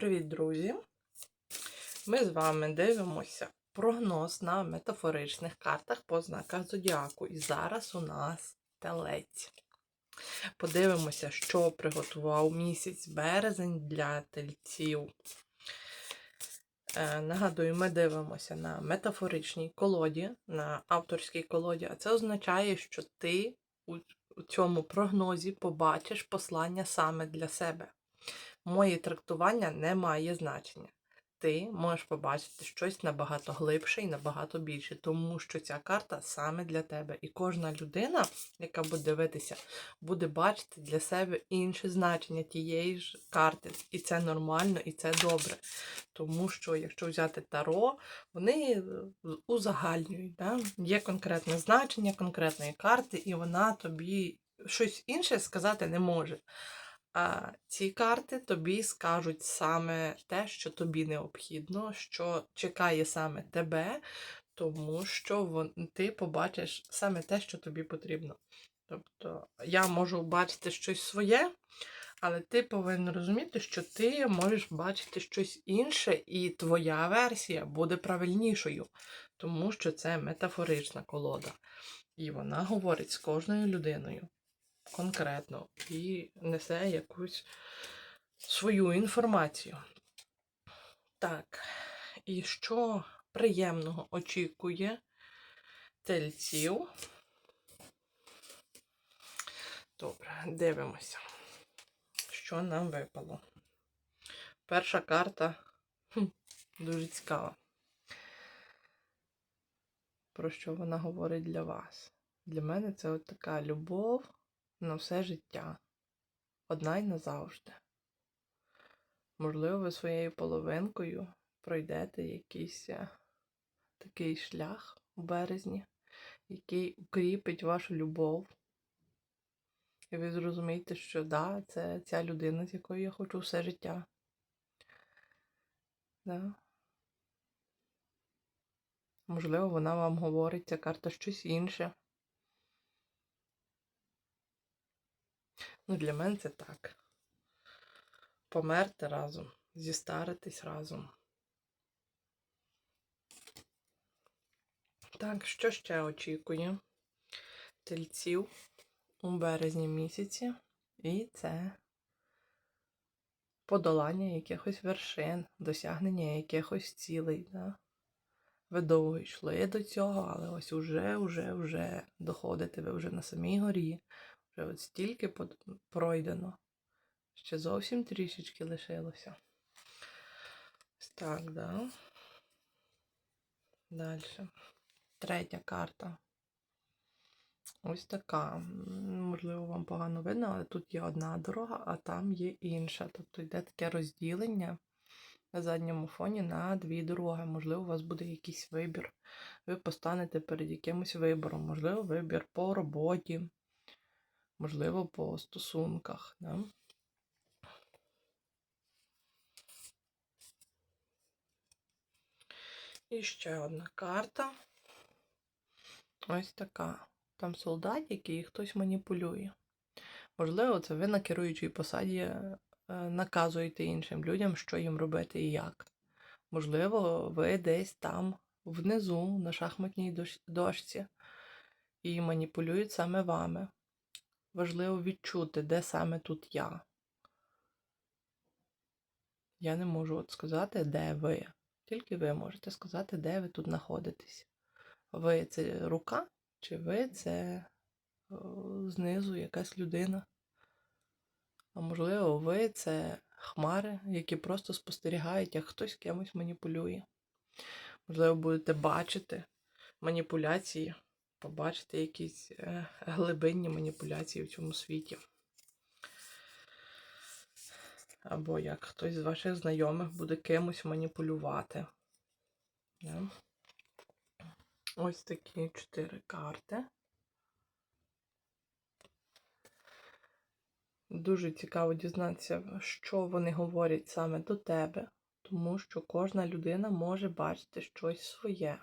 Привіт, друзі! Ми з вами дивимося прогноз на метафоричних картах по знаках зодіаку. І зараз у нас телець. Подивимося, що приготував місяць березень для тельців. Е, нагадую, ми дивимося на метафоричній колоді, на авторській колоді, а це означає, що ти у у цьому прогнозі побачиш послання саме для себе. Моє трактування не має значення. Ти можеш побачити щось набагато глибше і набагато більше, тому що ця карта саме для тебе. І кожна людина, яка буде дивитися, буде бачити для себе інше значення тієї ж карти. І це нормально, і це добре. Тому що, якщо взяти таро, вони узагальнюють. Да? Є конкретне значення конкретної карти, і вона тобі щось інше сказати не може. А ці карти тобі скажуть саме те, що тобі необхідно, що чекає саме тебе, тому що ти побачиш саме те, що тобі потрібно. Тобто я можу бачити щось своє, але ти повинен розуміти, що ти можеш бачити щось інше, і твоя версія буде правильнішою, тому що це метафорична колода. І вона говорить з кожною людиною конкретно і несе якусь свою інформацію. Так, і що приємного очікує тельців? Добре, дивимося, що нам випало. Перша карта дуже цікава. Про що вона говорить для вас? Для мене це от така любов на все життя. Одна й назавжди. Можливо, ви своєю половинкою пройдете якийсь е, такий шлях у березні, який укріпить вашу любов. І ви зрозумієте, що да, це ця людина, з якою я хочу все життя. Да. Можливо, вона вам говорить, ця карта щось інше. Ну, для мене це так. Померти разом, зістаритись разом. Так, що ще очікує? Тельців у березні місяці. І це подолання якихось вершин, досягнення якихось цілей. Да? Ви довго йшли до цього, але ось уже, уже, вже доходите, ви вже на самій горі. От стільки пройдено. Ще зовсім трішечки лишилося. Ось так, да. Далі. Третя карта. Ось така. Можливо, вам погано видно, але тут є одна дорога, а там є інша. Тобто йде таке розділення на задньому фоні на дві дороги. Можливо, у вас буде якийсь вибір. Ви постанете перед якимось вибором. Можливо, вибір по роботі можливо, по стосунках. Да? І ще одна карта. Ось така. Там солдат, який хтось маніпулює. Можливо, це ви на керуючій посаді е, наказуєте іншим людям, що їм робити і як. Можливо, ви десь там внизу, на шахматній дошці, і маніпулюють саме вами важливо відчути, де саме тут я. Я не можу от сказати, де ви. Тільки ви можете сказати, де ви тут знаходитесь. Ви це рука, чи ви це знизу якась людина. А можливо, ви це хмари, які просто спостерігають, як хтось кимось маніпулює. Можливо, будете бачити маніпуляції побачити якісь е, глибинні маніпуляції в цьому світі. Або як хтось з ваших знайомих буде кимось маніпулювати. Ось такі чотири карти. Дуже цікаво дізнатися, що вони говорять саме до тебе, тому що кожна людина може бачити щось своє.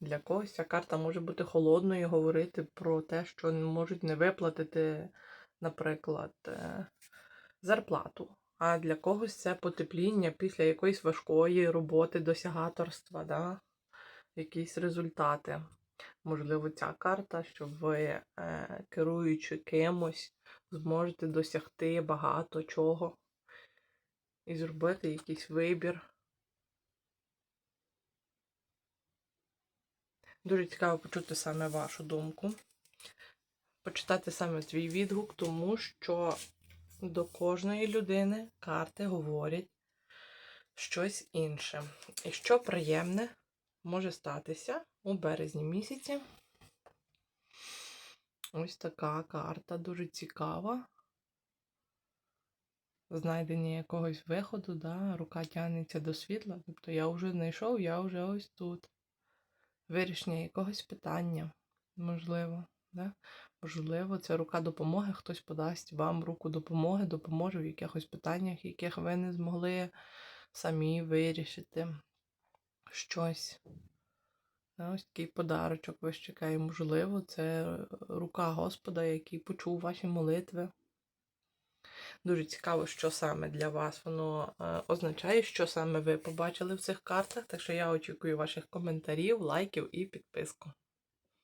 Для когось ця карта може бути холодною говорити про те, що можуть не виплатити, наприклад, е, зарплату. а для когось це потепління після якоїсь важкої роботи, досягаторства, да? якісь результати. Можливо, ця карта, що ви, е, керуючи кимось, зможете досягти багато чого і зробити якийсь вибір. Дуже цікаво почути саме вашу думку. Почитати саме твій відгук, тому що до кожної людини карти говорять щось інше. І що приємне може статися у березні місяці. Ось така карта дуже цікава. Знайдення якогось виходу, да? рука тягнеться до світла. Тобто я вже знайшов, я вже ось тут. Вирішення якогось питання, можливо. Да? Можливо, це рука допомоги, хтось подасть вам руку допомоги, допоможе в якихось питаннях, яких ви не змогли самі вирішити щось. Да, Ось такий подарочок вас чекає. Можливо, це рука Господа, який почув ваші молитви. Дуже цікаво, що саме для вас воно е, означає, що саме ви побачили в цих картах. Так що я очікую ваших коментарів, лайків і підписку.